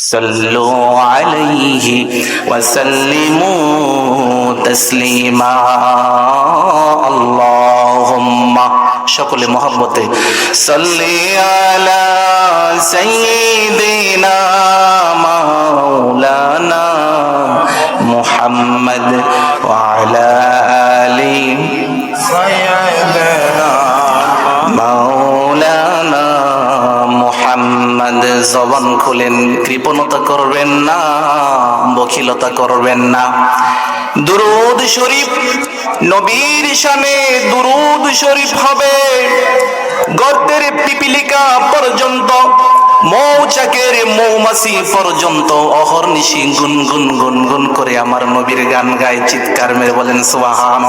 صلوا عليه وسلموا تسليما اللهم সকলে মহব্বতে সাল্লি আলা সাইয়্যিদিনা মাওলানা মুহাম্মদ ওয়া আলা কৃপণতা করবেন না, বখিলতা করবেন না। দুরুদ শরীফ নবীর শানে দুরুদ শরীফ হবে গর্তের পিপিলিকা পর্যন্ত। মৌচাকের মৌমাছি পর্যন্ত অহর্নিশি গুন গুন গুন গুন করে আমার নবীর গান গায়, চিৎকার মেরে বলেন সুবাহান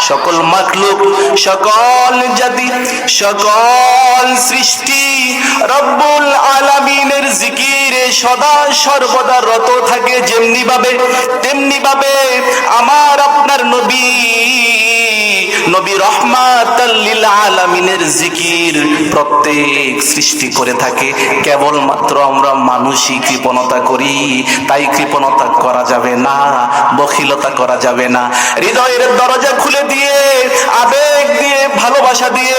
সকল মাখলুক, সকল জাতি, সকল সৃষ্টি, রব্বুল আলামিনের জিকিরে সদা সর্বদা রত থাকে যেমনি ভাবে তেমনি ভাবে আমার আপনার নবী। নবী রহমাত আলামিনের জিকির প্রত্যেক সৃষ্টি করে থাকে। কেবল মাত্র আমরা মানুষই কৃপণতা করি, তাই কৃপণতা করা যাবে না, বখিলতা করা যাবে না। হৃদয়ের দরজা খুলে দিয়ে আবেগ ভালোবাসা দিয়ে,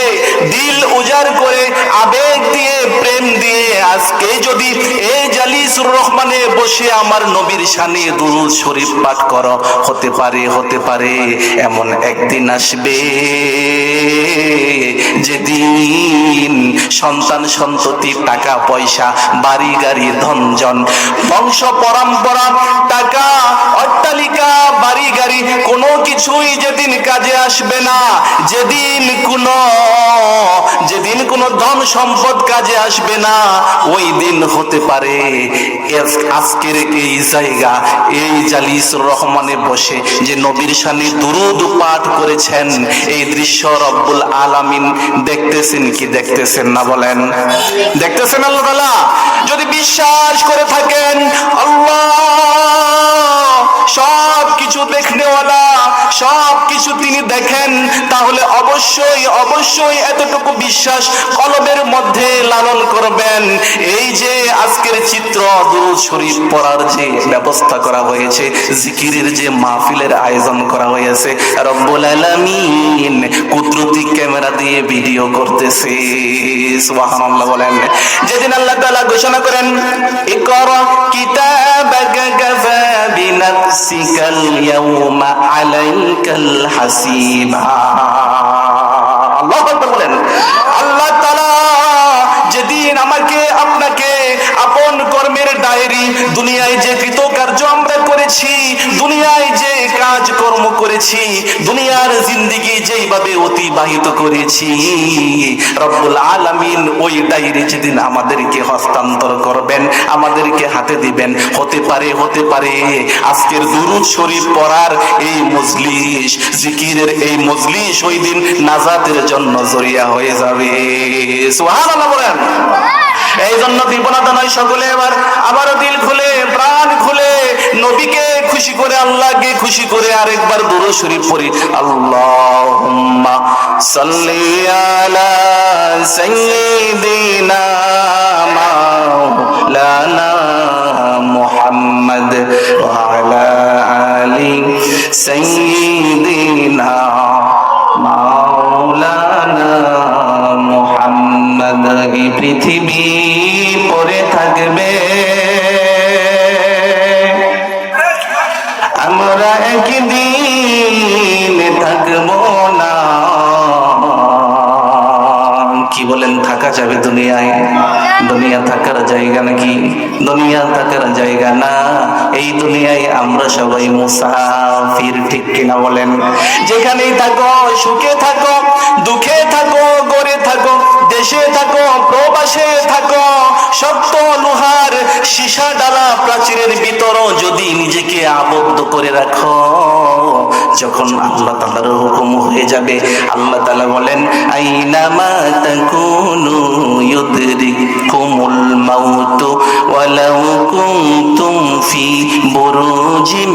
দিল উজাড় করে, আবেগ দিয়ে, প্রেম দিয়ে, আজকে যদি এই জালিসুর রহমানে বসে আমার নবীর শানে দুরুদ শরীফ পাঠ করো। হতে পারে হতে পারে, এমন একদিন আসবে যেদিন সন্তান সন্ততি টাকা পয়সা, বাড়ি গাড়ি, ধনজন, বংশ পরম্পরা, টাকা, অট্টালিকা, বাড়ি গাড়ি, কোনো কিছুই যেদিন কাজে আসবে না, যেদিন কোনো যেদিন কোনো ধন সম্পদ কাজে আসবে না, ওই দিন হতে পারে। আজকের এই জায়গা, এই রহমানে বসে যে নবীর শানে দুরুদ পাঠ করেছেন, এই দৃশ্য রব্বুল আলামিন দেখতেছেন কি দেখতেছেন না বলেন? দেখতেছেন আল্লাহ যদি বিশ্বাস করে থাকেন, আল্লাহ সব কিছু দেখনেওয়ালা সব কিছু তিনি দেখেন, তাহলে অবশ্যই অবশ্যই এতটুকু বিশ্বাস কলবের মধ্যে লালন করবেন। এই যে আজকের চিত্র দুরুদ শরীফ পড়ার যে ব্যবস্থা করা হয়েছে, জিকিরের যে মাহফিলের আয়োজন করা হয়েছে, রব্বুল আলামিন কুদরতি ক্যামেরা দিয়ে ভিডিও করতেছে। সুবহানাল্লাহ বলেন। যেদিন আল্লাহ তাআলা ঘোষণা করেন, ইকরা কিতাবাকা কাফা বিনাফসিকাল ইয়াউমা আলাইকাল হাসিবা। দুনিয়ায় যে কৃতকার্য আমরা করেছি, দুনিয়ায় যে কাজ কর্ম করেছি, দুনিয়ার জিন্দিগি যেইভাবে অতিবাহিত করেছি, রব্বুল আলামিন ওই ডায়েরি যেদিন আমাদেরকে হস্তান্তর করবেন, আমাদেরকে হাতে দিবেন। হতে পারে হতে পারে, আজকের দুরুদ শরীফ পড়ার এই মজলিস, জিকিরের এই মজলিস ওই দিন নাজাতের জন্য জরিয়া হয়ে যাবে। সুবহানাল্লাহ বলেন। এই জন্য বিপনাতা নয় সকলে এবার। আবারও দিল খুলে, প্রাণ খুলে, নবীকে খুশি করে, আল্লাহকে খুশি করে আরেকবার দুরু শরীফ পড়ি। আল্লাহুম্মা সাল্লি আলা সাইয়্যিদিনা মাওলানা দুনিয়ায়, দুনিয়া থাকার জায়গা নাকি? দুনিয়া থাকার জায়গা না। এই দুনিয়ায় আমরা সবাই মুসাফির, ঠিক কিনা বলেন? যেখানেই থাকো, সুখে থাকো, দুঃখে থাকো, গড়ে থাকো, দেশে থাকো, প্রবাসে থাকো লোহার সীসা ডালা প্রাচীরের ভিতর যদি নিজেকে আবদ্ধ করে রাখো, যখন আল্লাহ তাআলার হুকুম হয়ে যাবে, আল্লাহ তালা বলেন আইনামা তাকুনু ইউদরিকুমুল ওয়ালাউ কুনতুম ফি বুরুজিম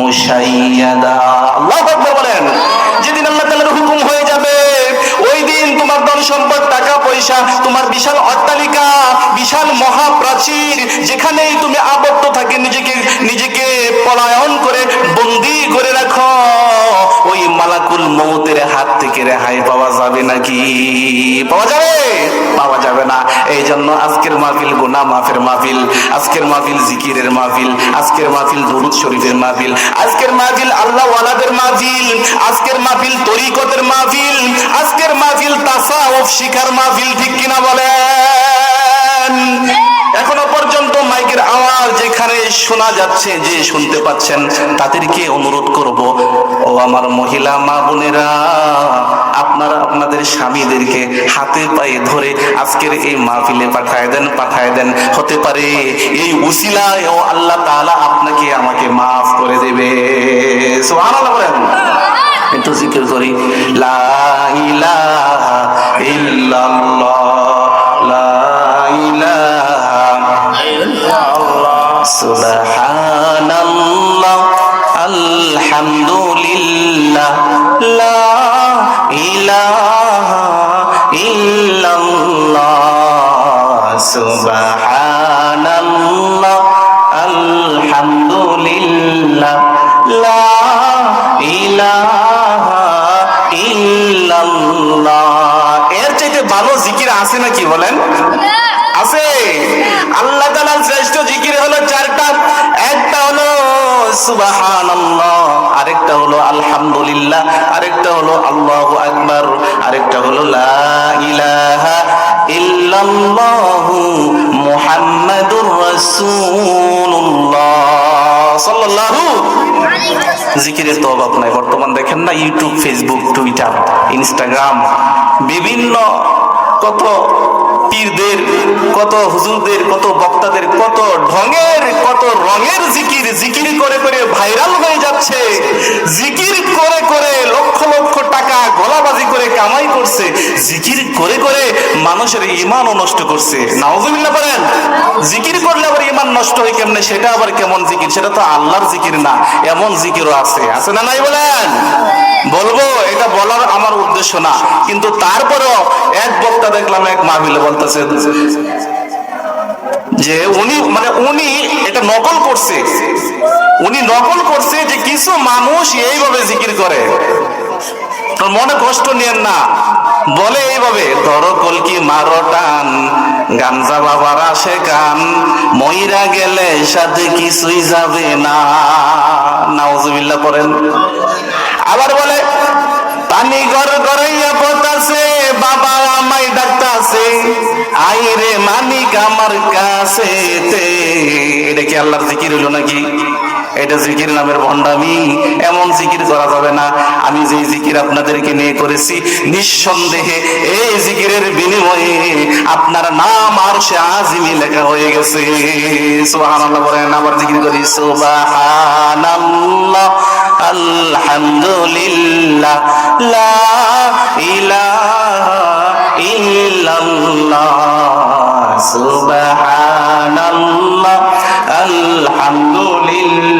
মুশাইয়াদা। আল্লাহু বলেন যেদিন আল্লাহ তাআলার হুকুম হয়ে যাবে ওই দিন তোমার বিশাল অট্টালিকা, বিশাল মহাপ্রাচীর, যেখানেই তুমি আবদ্ধ থাকে নিজেকে নিজেকে পলায়ন করে, বন্দি করে রাখো। হাত থেকে রেহাই পাওয়া যাবে নাকি? পাওয়া যাবে? পাওয়া যাবে না। এই জন্য আজকের মাহফিল গুনা মাফের মাহফিল, আজকের মাহফিল জিকিরের মাহফিল, আজকের মাহফিল দরুদ শরীফের মাহফিল, আজকের মাহফিল আল্লাহ ওয়ালাদের মাহফিল, আজকের মাহফিল তরিকতের মাহফিল, আজকের মাহফিল তাসাউফ শিকার মাহফিল, ঠিক কিনা বলেন? শোনা যাচ্ছে, যে শুনতে পাচ্ছেন, তাদেরকে অনুরোধ করব, ও আমার মহিলা মা বোনেরা, আপনারা আপনাদের স্বামীদেরকে হাতে পায়ে ধরে আজকের এই মাহফিলে পাঠায় দেন পাঠায় দেন। হতে পারে এই উসিলায় ও আল্লাহ তাআলা আপনাকে আমাকে মাফ করে দেবে। সুবহানাল্লাহ জিকির করি। লা ইলাহা ইল্লাল্লাহ, লা সুবহানাল্লাহ, আলহামদুলিল্লাহ, লা ইলাহা ইল্লাল্লাহ, সুবহানাল্লাহ, আলহামদুলিল্লাহ, লা ইলাহা ইল্লাল্লাহ। এর চাইতে ভালো জিকির আছে নাকি বলেন? সুবহানাল্লাহ। আরেকটা হলো আলহামদুলিল্লাহ, আরেকটা হলো আল্লাহু আকবার, আরেকটা হলো লা ইলাহা ইল্লাল্লাহু মুহাম্মাদুর রাসূলুল্লাহ। সাল্লাল্লাহু তো অভাব নাই বর্তমান দেখেন না ইউটিউব ফেসবুক টুইটার ইনস্টাগ্রাম বিভিন্ন কত পীরদের, কত হুজুরদের, কত বক্তাদের, কত ঢঙের, কত রঙের জিকির জিকির করে করে ভাইরাল হয়ে যাচ্ছে। জিকির করে করে লক্ষ লক্ষ টাকা গলাবাজি করে কামাই করছে, জিকির করে করে মানুষের ইমানও নষ্ট করছে। নাউজুবিল্লাহ বলেন, জিকির করলে আবার ইমান নষ্ট হয় কেমনে? সেটা আবার কেমন জিকির? সেটা তো আল্লাহর জিকির না, এমন জিকিরও আছে। আছে না নাই বলেন? বলব, এটা বলার আমার উদ্দেশ্য না। কিন্তু তারপরেও এক বক্তা দেখলাম, এক মাহবিলে বলতেছে, যে উনি মানে উনি এটা নকল করছে। উনি নকল করছে যে কিছু মানুষ এইভাবে জিকির করে। মনে কষ্ট নিয়েন না বলে এইভাবে, ধরো কলকি মারো টান গাঞ্জা বাবার আসে কান মইরা গেলে সাথে কিছুই যাবে না। নাউজুবিল্লাহ করেন আবার বলে, পানি গর গড়াইয়া পতাছে বাবা আমাই ডাকতাছে আই রে মানিক আমার কাছে এটা কি আল্লাহর জিকির হলো নাকি? এটা জিকির নামের ভণ্ডামি। এমন জিকির করা যাবে না। আমি যে জিকির আপনাদেরকে নিয়ে করেছি, নিঃসন্দেহে এই জিকিরের বিনিময়ে আপনার নাম আর সে আজিমি লেখা হয়ে গেছে। সুবহানাল্লাহ বলেন, আবার জিকির করি, সুবহানাল্লাহ, আলহামদুলিল্লাহ, লা ইলাহা ইল্লাল্লাহ, সুবহানাল্লাহ, আলহামদুলিল্লাহ।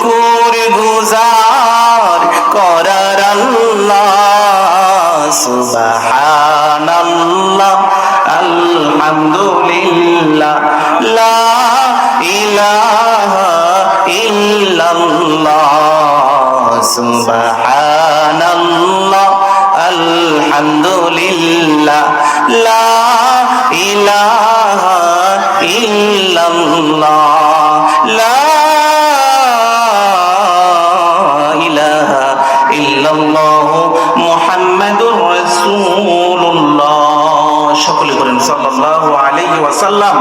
শুকুর গুজার করার আল্লাহ আলহামদুলিল্লাহ সুবহানাল্লাহ আলহামদুলিল্লাহ ইলাহা ইল্লাল্লাহ লা ওয়াসাল্লাম